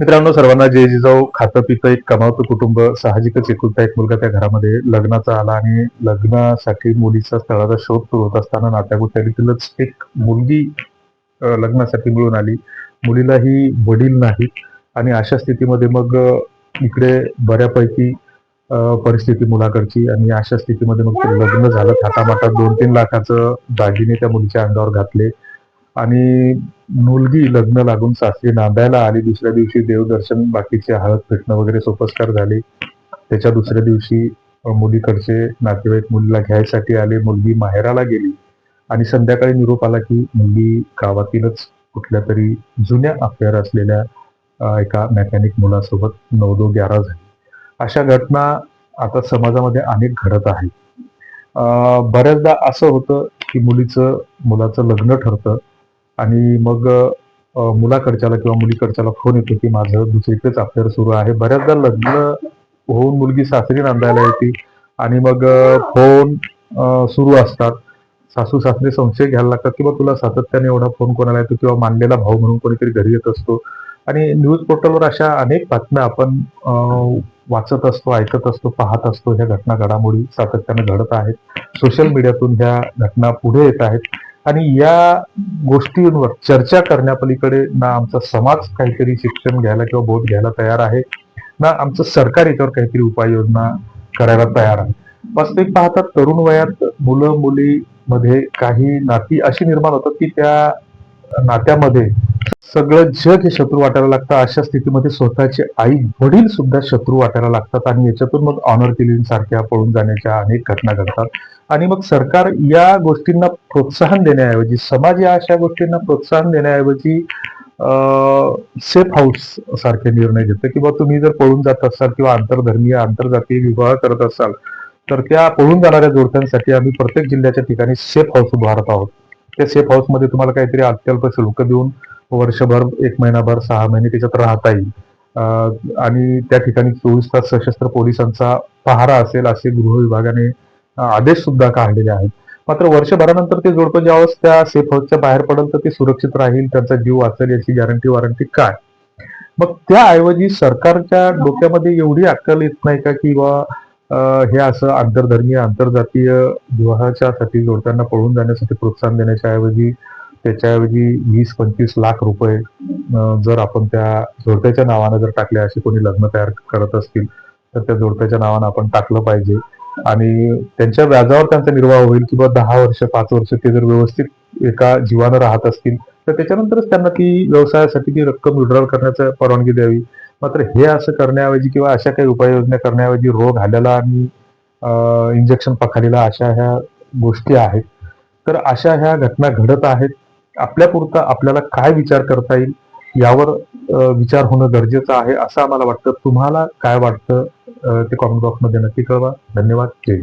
मित्रांनो सर्वांना जे जिजाऊ. खातं पितं एक कमावतं कुटुंब साहजिकच एकुलता एक मुलगा त्या घरामध्ये लग्नाचा आला आणि लग्नासाठी मुलीचा स्थळाचा शोध सुरू होत असताना नात्यागोत्यातीलच एक मुलगी लग्नासाठी मिळून आली. मुलीलाही वडील नाहीत आणि अशा स्थितीमध्ये मग इकडे बऱ्यापैकी परिस्थिती मुलाकडची आणि अशा स्थितीमध्ये मग ते लग्न झालं. थाटामाटात दोन तीन लाखाचं दागिने त्या मुलीच्या अंगावर घातले. आणि मुलगी लग्न लागून सासरी नांदायला आली. दुसऱ्या दिवशी देवदर्शन बाकीचे हळद फेटणं वगैरे सोपस्कार झाले. त्याच्या दुसऱ्या दिवशी मुलीकडचे नातेवाईक मुलीला घ्यायसाठी आले. मुलगी माहेराला गेली. आणि संध्याकाळी निरोप आला की मुलगी गावातीलच कुठल्या तरी जुन्या अफेअर असलेल्या एका मेकॅनिक मुलासोबत नऊ दो ग्यारा झाली. अशा घटना आता समाजामध्ये अनेक घडत आहेत. बऱ्याचदा असं होतं की मुलीचं मुलाचं लग्न ठरतं. आणि मग मुलाकडच्याला किंवा मुलीकडच्याला फोन येतो की माझं दुसरीकडेच अफेअर सुरू आहे. बऱ्याचदा लग्न होऊन मुलगी सासरी नांदायला येते आणि मग फोन सुरू असतात. सासू सासरे संशय घ्यायला लागतात किंवा तुला सातत्याने एवढा फोन कोणाला येतो किंवा मानलेला भाऊ म्हणून कोणीतरी घरी येत असतो. आणि न्यूज पोर्टलवर अशा अनेक बातम्या आपण वाचत असतो ऐकत असतो पाहत असतो. ह्या घटना घडामोडी सातत्याने घडत आहेत. सोशल मीडियातून ह्या घटना पुढे येत आहेत. आणि या गोष्टींवर चर्चा करण्यापलीकडे ना आमचा समाज काहीतरी शिक्षण घ्यायला किंवा बोध घ्यायला तयार आहे ना आमचं सरकार याच्यावर काहीतरी उपाययोजना करायला तयार आहे. वास्तविक पाहतात तरुण वयात मुलं मुली मध्ये काही नाती अशी निर्माण होतात की त्या नात्यामध्ये सगळं जग हे शत्रू वाटायला लागतं. अशा स्थितीमध्ये स्वतःचे आई वडील सुद्धा शत्रू वाटायला लागतात आणि याच्यातून मग ऑनर किलिंग सारख्या पळून जाण्याच्या अनेक घटना घडतात. आणि मग सरकार या गोष्टींना प्रोत्साहन देण्याऐवजी समाज या अशा गोष्टींना प्रोत्साहन देण्याऐवजी सेफ हाऊस सारखे निर्णय घेतं. किंवा तुम्ही जर पळून जात असाल किंवा आंतरधर्मीय आंतरजातीय विवाह करत असाल तर त्या पळून जाणाऱ्या जोडप्यांसाठी आम्ही प्रत्येक जिल्ह्याच्या ठिकाणी सेफ हाऊस उभारत आहोत. त्या सेफ हाऊसमध्ये तुम्हाला काहीतरी अत्यल्प शुल्क देऊन वर्षभर एक महिनाभर सहा महिने त्याच्यात राहता येईल. आणि त्या ठिकाणी चोवीस तास सशस्त्र पोलिसांचा पहारा असेल असे गृह विभागाने आदेश सुद्धा काढलेले आहेत. मात्र वर्षभरानंतर ते जोडपं ज्यावेळेस त्या सेफ हाऊसच्या बाहेर पडेल तर ते सुरक्षित राहील त्यांचा जीव वाचेल याची गॅरंटी वॉरंटी काय? मग त्याऐवजी सरकारच्या डोक्यामध्ये एवढी अक्कल येत नाही का की बा हे असं आंतरधर्मीय आंतरजातीय विवाहाच्यासाठी जोडप्यांना पळून जाण्यासाठी प्रोत्साहन देण्याच्या ऐवजी त्याच्याऐवजी वीस पंचवीस लाख रुपये जर आपण त्या जोडप्याच्या नावानं जर टाकले असे कोणी लग्न तयार करत असतील तर त्या जोडप्याच्या नावानं आपण टाकलं पाहिजे. आणि त्यांच्या व्याजावर त्यांचा निर्वाह होईल किंवा दहा वर्ष पाच वर्ष ते जर व्यवस्थित एका जीवानं राहत असतील तर त्याच्यानंतरच त्यांना ती व्यवसायासाठी ती रक्कम विड्रॉल करण्याची परवानगी द्यावी. मात्र हे असं करण्याऐवजी किंवा अशा काही उपाययोजना करण्याऐवजी रोग आलेला आणि इंजेक्शन पखालीला अशा ह्या गोष्टी आहेत. तर अशा ह्या घटना घडत आहेत. आपल्यापुरता आपल्याला काय विचार करता येईल यावर विचार होणं गरजेचं आहे असं आम्हाला वाटतं. तुम्हाला काय वाटतं? ते कॉमेंट बॉक्समध्ये नक्की कळवा. धन्यवाद. जय